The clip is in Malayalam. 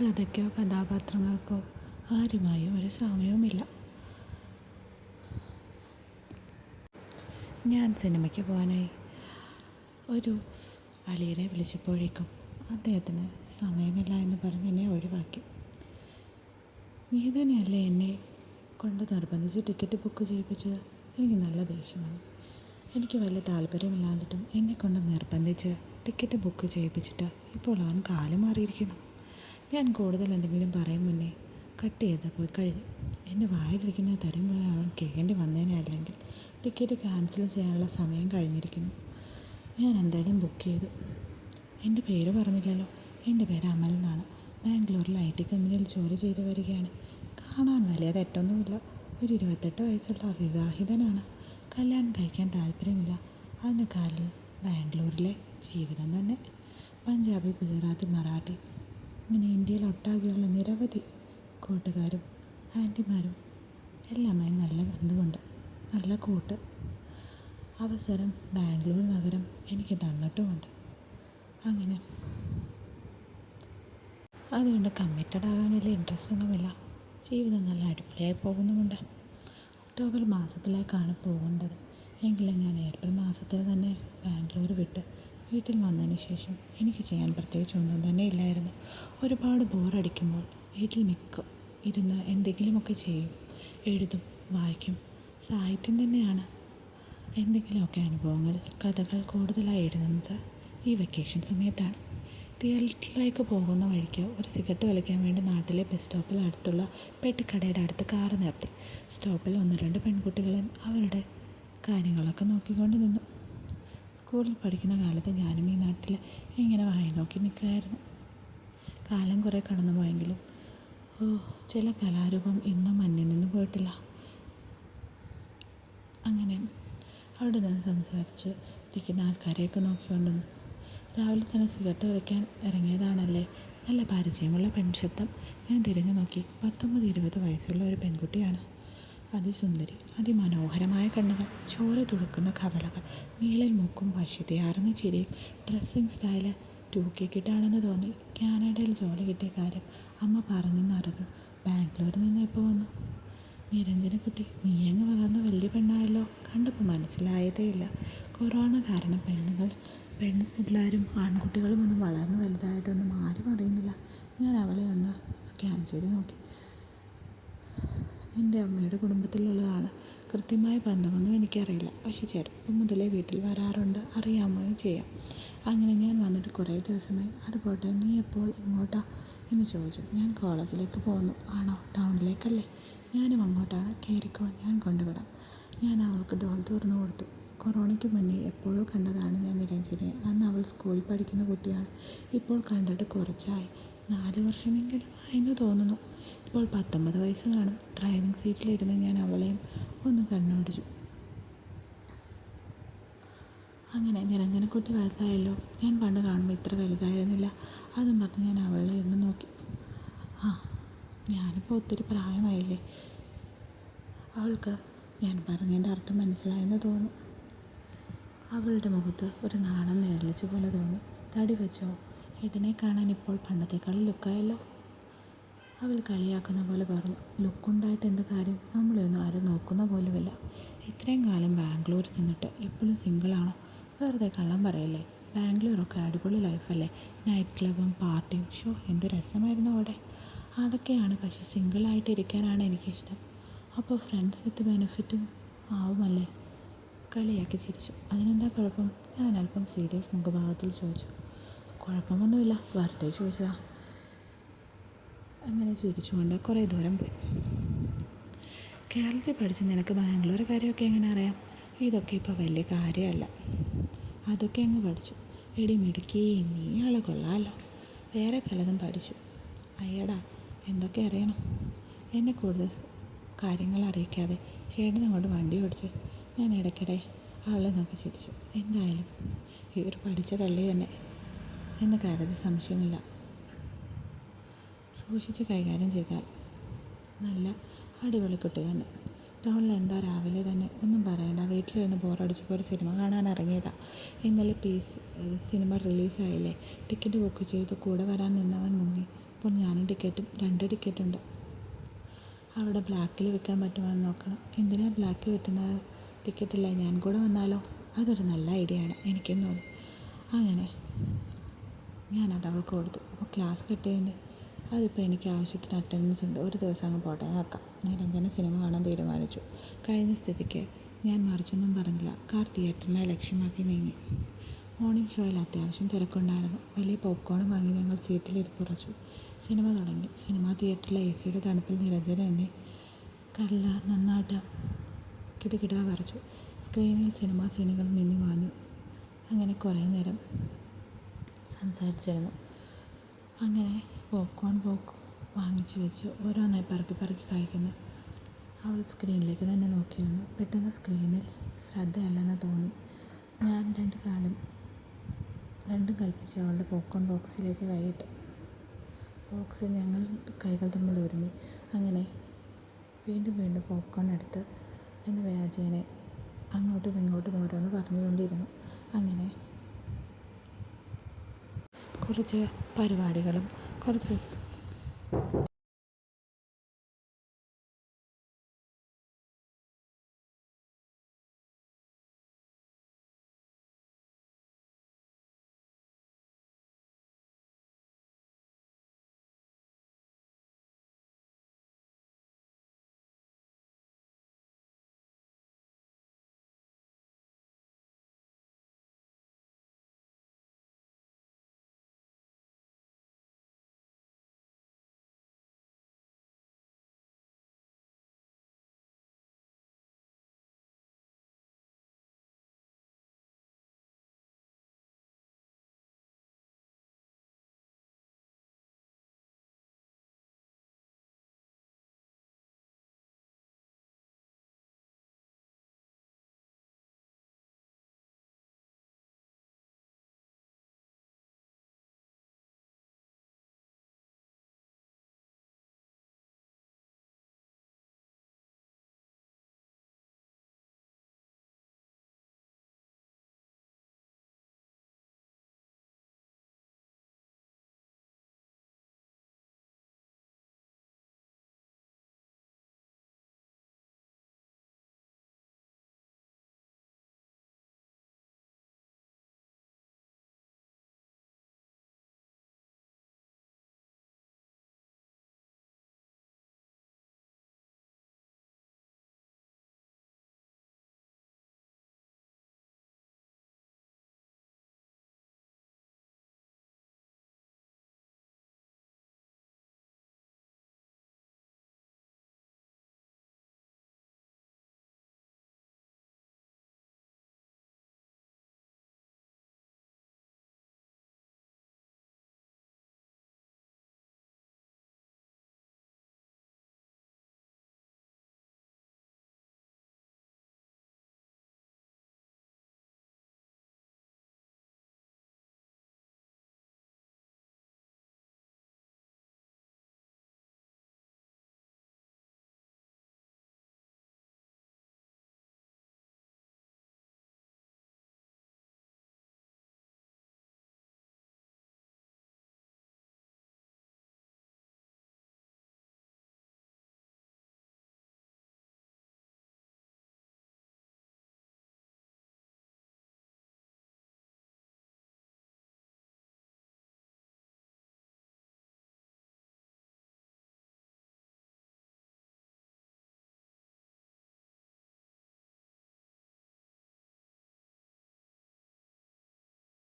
കഥയ്ക്കോ കഥാപാത്രങ്ങൾക്കോ ആരുമായും ഒരു സാമ്യവുമില്ല. ഞാൻ സിനിമയ്ക്ക് പോകാനായി ഒരു അളിയനെ വിളിച്ചപ്പോഴേക്കും അദ്ദേഹത്തിന് സമയമില്ല എന്ന് പറഞ്ഞ് എന്നെ ഒഴിവാക്കി. നീ തന്നെയല്ലേ എന്നെ കൊണ്ട് നിർബന്ധിച്ച് ടിക്കറ്റ് ബുക്ക് ചെയ്യിപ്പിച്ചത്? എനിക്ക് നല്ല ദേഷ്യമാണ്. എനിക്ക് വലിയ താല്പര്യമില്ലാതിട്ടും എന്നെ കൊണ്ട് നിർബന്ധിച്ച് ടിക്കറ്റ് ബുക്ക് ചെയ്യിപ്പിച്ചിട്ട് ഇപ്പോൾ അവൻ കാലം മാറിയിരിക്കുന്നു. ഞാൻ കൂടുതൽ എന്തെങ്കിലും പറയും മുന്നേ കട്ട് ചെയ്ത് പോയി കഴിഞ്ഞു എന്റെ വായിലിരിക്കുന്ന തരുമ്പോൾ അവൻ കേൾക്കേണ്ടി വന്നേനെ അല്ലെങ്കിൽ ടിക്കറ്റ് ക്യാൻസൽ ചെയ്യാനുള്ള സമയം കഴിഞ്ഞിരിക്കുന്നു. ഞാൻ എന്തായാലും ബുക്ക് ചെയ്തു. എന്റെ പേര് പറഞ്ഞില്ലല്ലോ. എന്റെ പേര് അമൽ എന്നാണ്. ബാംഗ്ലൂരിൽ ഐ ടി കമ്പനിയിൽ ജോലി ചെയ്തു വരികയാണ്. കാണാൻ വലിയ തെറ്റൊന്നുമില്ല. ഒരു ഇരുപത്തെട്ട് വയസ്സുള്ള അവിവാഹിതനാണ്. കല്യാണം കഴിക്കാൻ താല്പര്യമില്ല. അതിന് കാരണം ബാംഗ്ലൂരിലെ ജീവിതം തന്നെ. പഞ്ചാബി ഗുജറാത്തി മറാഠി ഇങ്ങനെ ഇന്ത്യയിൽ ഒട്ടാകെയുള്ള നിരവധി കൂട്ടുകാരും ആന്റിമാരും എല്ലാമായി നല്ല ബന്ധമുണ്ട് നല്ല കൂട്ട്. അവസരം ബാംഗ്ലൂർ നഗരം എനിക്ക് തന്നിട്ടുമുണ്ട്. അങ്ങനെ. അതുകൊണ്ട് കമ്മിറ്റഡ് ആകാൻ വലിയ ഇൻട്രസ്റ്റ് ഒന്നുമില്ല. ജീവിതം നല്ല അടിപൊളിയായി പോകുന്നുമുണ്ട്. ഒക്ടോബർ മാസത്തിലേക്കാണ് പോകേണ്ടത്. എങ്കിലും ഞാൻ ഏപ്രിൽ മാസത്തിൽ തന്നെ ബാംഗ്ലൂർ വിട്ട് വീട്ടിൽ വന്നതിന് ശേഷം എനിക്ക് ചെയ്യാൻ പ്രത്യേകിച്ച് ഒന്നും തന്നെ ഇല്ലായിരുന്നു. ഒരുപാട് ബോറടിക്കുമ്പോൾ വീട്ടിൽ മിക്ക ഇരുന്ന് എന്തെങ്കിലുമൊക്കെ ചെയ്യും എഴുതും വായിക്കും. സാഹിത്യം തന്നെയാണ്. എന്തെങ്കിലുമൊക്കെ അനുഭവങ്ങൾ കഥകൾ കൂടുതലായി എഴുതുന്നത് ഈ വെക്കേഷൻ സമയത്താണ്. തിയേറ്ററിലേക്ക് പോകുന്ന വഴിക്ക് ഒരു സിഗരറ്റ് വലിക്കാൻ വേണ്ടി നാട്ടിലെ ബസ് സ്റ്റോപ്പിൽ അടുത്തുള്ള പെട്ടിക്കടയുടെ അടുത്ത് കാറ് നിർത്തി. സ്റ്റോപ്പിൽ ഒന്ന് രണ്ട് പെൺകുട്ടികളും അവരുടെ കാര്യങ്ങളൊക്കെ നോക്കിക്കൊണ്ട് നിന്നു. സ്കൂളിൽ പഠിക്കുന്ന കാലത്ത് ഞാനും ഈ നാട്ടിൽ ഇങ്ങനെ വായി നോക്കി നിൽക്കുമായിരുന്നു കാലം കുറേ കടന്നു പോയെങ്കിലും ഓ ചില കലാരൂപം ഇന്നും മഞ്ഞിൽ നിന്ന് പോയിട്ടില്ല. അങ്ങനെ അവിടെ നിന്ന് സംസാരിച്ച് ഇരിക്കുന്ന ആൾക്കാരെയൊക്കെ നോക്കിക്കൊണ്ടുവന്നു രാവിലെ തന്നെ സിഗരറ്റ് വരയ്ക്കാൻ ഇറങ്ങിയതാണല്ലേ? നല്ല പരിചയമുള്ള പെൺശബ്ദം. ഞാൻ തിരിഞ്ഞു നോക്കി. പത്തൊമ്പത് ഇരുപത് വയസ്സുള്ള ഒരു പെൺകുട്ടിയാണ്. അതിസുന്ദരി അതിമനോഹരമായ കണ്ണുകൾ ചോര തുടുക്കുന്ന കവളകൾ നീളൽ മൂക്കും വശ്യതയാർന്ന ചിരിയും ഡ്രസ്സിങ് സ്റ്റൈൽ ടു കെ കിട്ടാണെന്ന് തോന്നി കാനഡയിൽ ജോലി കിട്ടിയ കാര്യം അമ്മ പറഞ്ഞു പറഞ്ഞെന്നറിഞ്ഞു ബാംഗ്ലൂരിൽ നിന്ന് എപ്പോൾ വന്നു? നിരഞ്ജനക്കുട്ടി നീ അങ്ങ് വളർന്ന് വലിയ പെണ്ണായല്ലോ? കണ്ടപ്പോൾ മനസ്സിലായതേയില്ല കൊറോണ കാരണം പെണ്ണുകൾ പെൺ പിള്ളേരും ആൺകുട്ടികളും ഒന്നും വളർന്ന് വലുതായതൊന്നും ആരും അറിയുന്നില്ല. ഞാൻ അവളെ ഒന്ന് സ്കാൻ ചെയ്ത് നോക്കി. എന്റെ അമ്മയുടെ കുടുംബത്തിലുള്ളതാണ്. കൃത്യമായ ബന്ധമൊന്നും എനിക്കറിയില്ല. പക്ഷേ ചെറുപ്പം മുതലേ വീട്ടിൽ വരാറുണ്ട്. അറിയാമോ ചെയ്യാം അങ്ങനെ ഞാൻ വന്നിട്ട് കുറേ ദിവസമായി. അതുപോട്ടെ നീ എപ്പോൾ ഇങ്ങോട്ടാ? എന്ന് ചോദിച്ചു. ഞാൻ കോളേജിലേക്ക് പോകുന്നു ആണോ? ടൗണിലേക്കല്ലേ? ഞാനും അങ്ങോട്ടാണ്. കയറിക്കോ ഞാൻ കൊണ്ടുവിടാം. ഞാൻ അവൾക്ക് ഡോൾ തുറന്നു കൊടുത്തു. കൊറോണയ്ക്ക് മുന്നേ എപ്പോഴോ കണ്ടതാണ് ഞാൻ നിരഞ്ജനെ. അന്ന് അവൾ സ്കൂളിൽ പഠിക്കുന്ന കുട്ടിയാണ്. ഇപ്പോൾ കണ്ടിട്ട് കുറച്ചായി. നാല് വർഷമെങ്കിലും ആയെന്ന് തോന്നുന്നു. ഇപ്പോൾ പത്തൊമ്പത് വയസ്സ് കാണും ഡ്രൈവിംഗ് സീറ്റിലിരുന്ന് ഞാൻ അവളെയും ഒന്ന് കണ്ണോടിച്ചു. അങ്ങനെ നിരഞ്ജനക്കുട്ടി വലുതായല്ലോ. ഞാൻ പണ്ട് കാണുമ്പോൾ ഇത്ര വലുതായിരുന്നില്ല. അതും പറഞ്ഞ് ഞാൻ അവളെ ഒന്ന് നോക്കി. ആ ഞാനിപ്പോൾ ഒത്തിരി പ്രായമായില്ലേ? അവൾക്ക് ഞാൻ പറഞ്ഞതിന്റെ അർത്ഥം മനസ്സിലായെന്ന് തോന്നുന്നു. അവളുടെ മുഖത്ത് ഒരു നാണം നിഴലിച്ച പോലെ തോന്നി. തടി വെച്ചോ? എടിനെ കാണാൻ ഇപ്പോൾ പണ്ടത്തേക്കാളും ലുക്കായല്ലോ. അവൾ കളിയാക്കുന്ന പോലെ പറഞ്ഞു. ലുക്കുണ്ടായിട്ട് എന്ത് കാര്യം? നമ്മളൊന്നും ആരും നോക്കുന്ന പോലുമില്ല. ഇത്രയും കാലം ബാംഗ്ലൂരിൽ നിന്നിട്ട് ഇപ്പോഴും സിംഗിളാണോ? വെറുതെ കള്ളം പറയല്ലേ? ബാംഗ്ലൂരൊക്കെ അടിപൊളി ലൈഫല്ലേ? നൈറ്റ് ക്ലബും പാർട്ടിയും. ഷോ എന്ത് രസമായിരുന്നു അവിടെ. അതൊക്കെയാണ് പക്ഷെ സിംഗിളായിട്ട് ഇരിക്കാനാണ് എനിക്കിഷ്ടം. അപ്പോൾ ഫ്രണ്ട്സ് വിത്ത് ബെനിഫിറ്റും ആവുമല്ലേ? കളിയാക്കി ചിരിച്ചു. അതിനെന്താ കുഴപ്പം? ഞാൻ അല്പം സീരിയസ് മുഖഭാവത്തിൽ ചോദിച്ചു. കുഴപ്പമൊന്നുമില്ല. വെറുതെ ചോദിച്ചതാ. അങ്ങനെ ചിരിച്ചുകൊണ്ട് കുറേ ദൂരം പോയി. കേരളത്തിൽ പഠിച്ച് നിനക്ക് ബാംഗ്ലൂർ കാര്യമൊക്കെ എങ്ങനെ അറിയാം? ഇതൊക്കെ ഇപ്പോൾ വലിയ കാര്യമല്ല. അതൊക്കെ അങ്ങ് പഠിച്ചു. എടി മിടുക്കി നീ ആളെ കൊള്ളാമല്ലോ വേറെ പലതും പഠിച്ചു. അയ്യടാ എന്തൊക്കെ അറിയണം? എന്നെ കൂടുതൽ കാര്യങ്ങൾ അറിയിക്കാതെ ചേട്ടൻ അങ്ങോട്ട് വണ്ടി ഓടിച്ച് ഞാൻ ഇടയ്ക്കിടെ അവളെ നോക്കി ചിരിച്ചു. എന്തായാലും ഇവർ പഠിച്ച കള്ളി തന്നെ. എന്ന് കരുതി സംശയമില്ല. സൂക്ഷിച്ച് കൈകാര്യം ചെയ്താൽ നല്ല അടിപൊളി കുട്ടി തന്നെ. ടൗണിൽ എന്താ രാവിലെ തന്നെ ഒന്നും പറയണ്ട. വീട്ടിലിരുന്ന് ബോറടിച്ചപ്പോൾ ഒരു സിനിമ കാണാൻ ഇറങ്ങിയതാ. ഇന്നലെ പീസ് സിനിമ റിലീസായില്ലേ. ടിക്കറ്റ് ബുക്ക് ചെയ്ത് കൂടെ വരാൻ നിന്നവൻ മുങ്ങി. അപ്പോൾ ഞാനും ടിക്കറ്റും രണ്ട് ടിക്കറ്റുണ്ട്. അവിടെ ബ്ലാക്കിൽ വിൽക്കാൻ പറ്റുമോ എന്ന് നോക്കണം. എന്തിനാ ബ്ലാക്ക് വെട്ടുന്നത് ടിക്കറ്റില്ല? ഞാൻ കൂടെ വന്നാലോ? അതൊരു നല്ല ഐഡിയ ആണ് എനിക്കും തോന്നി. അങ്ങനെ ഞാനത് അവൾക്ക് കൊടുത്തു. അപ്പോൾ ക്ലാസ് കിട്ടിയതിന്റെ അതിപ്പോൾ എനിക്ക് ആവശ്യത്തിന് അറ്റൻഡൻസ് ഉണ്ട്. ഒരു ദിവസം അങ്ങ് പോട്ടെ നോക്കാം നിരഞ്ജന സിനിമ കാണാൻ തീരുമാനിച്ചു. കഴിഞ്ഞ സ്ഥിതിക്ക് ഞാൻ മറിച്ചൊന്നും പറഞ്ഞില്ല. കാർ തിയേറ്ററിനെ ലക്ഷ്യമാക്കി നീങ്ങി. മോർണിംഗ് ഷോയിൽ അത്യാവശ്യം തിരക്കുണ്ടായിരുന്നു. വലിയ പോപ്കോണും വാങ്ങി ഞങ്ങൾ സീറ്റിൽ സിനിമ തുടങ്ങി. സിനിമാ തിയേറ്ററിലെ എ സിയുടെ തണുപ്പിൽ നിരഞ്ജന എന്നെ കല്ല നന്നായിട്ട് കിടുകിടാ വരച്ചു. സ്ക്രീനിൽ സിനിമാ സീനുകൾ മിന്നി മാഞ്ഞു അങ്ങനെ കുറേ നേരം സംസാരിച്ചിരുന്നു. അങ്ങനെ പോപ്കോൺ ബോക്സ് വാങ്ങിച്ചു വെച്ച് ഓരോന്നായി പറക്കി പറക്കി കഴിക്കുന്നു. അവൾ സ്ക്രീനിലേക്ക് തന്നെ നോക്കിയിരുന്നു. പെട്ടെന്ന് സ്ക്രീനിൽ ശ്രദ്ധയല്ലെന്ന് തോന്നി. ഞാൻ രണ്ട് കാലം രണ്ടും കൽപ്പിച്ച് അവളുടെ പോപ്കോൺ ബോക്സിലേക്ക് കൈയിട്ടു ബോക്സ് ഞങ്ങൾ കൈകൾ തമ്മിൽ ഒരുമി. അങ്ങനെ വീണ്ടും വീണ്ടും പോപ്കോൺ എടുത്ത് എന്ന വ്യാജേനെ അങ്ങോട്ടും ഇങ്ങോട്ടും ഓരോന്ന് പറഞ്ഞുകൊണ്ടിരുന്നു. അങ്ങനെ കുറച്ച് പരിപാടികളും കുറച്ച്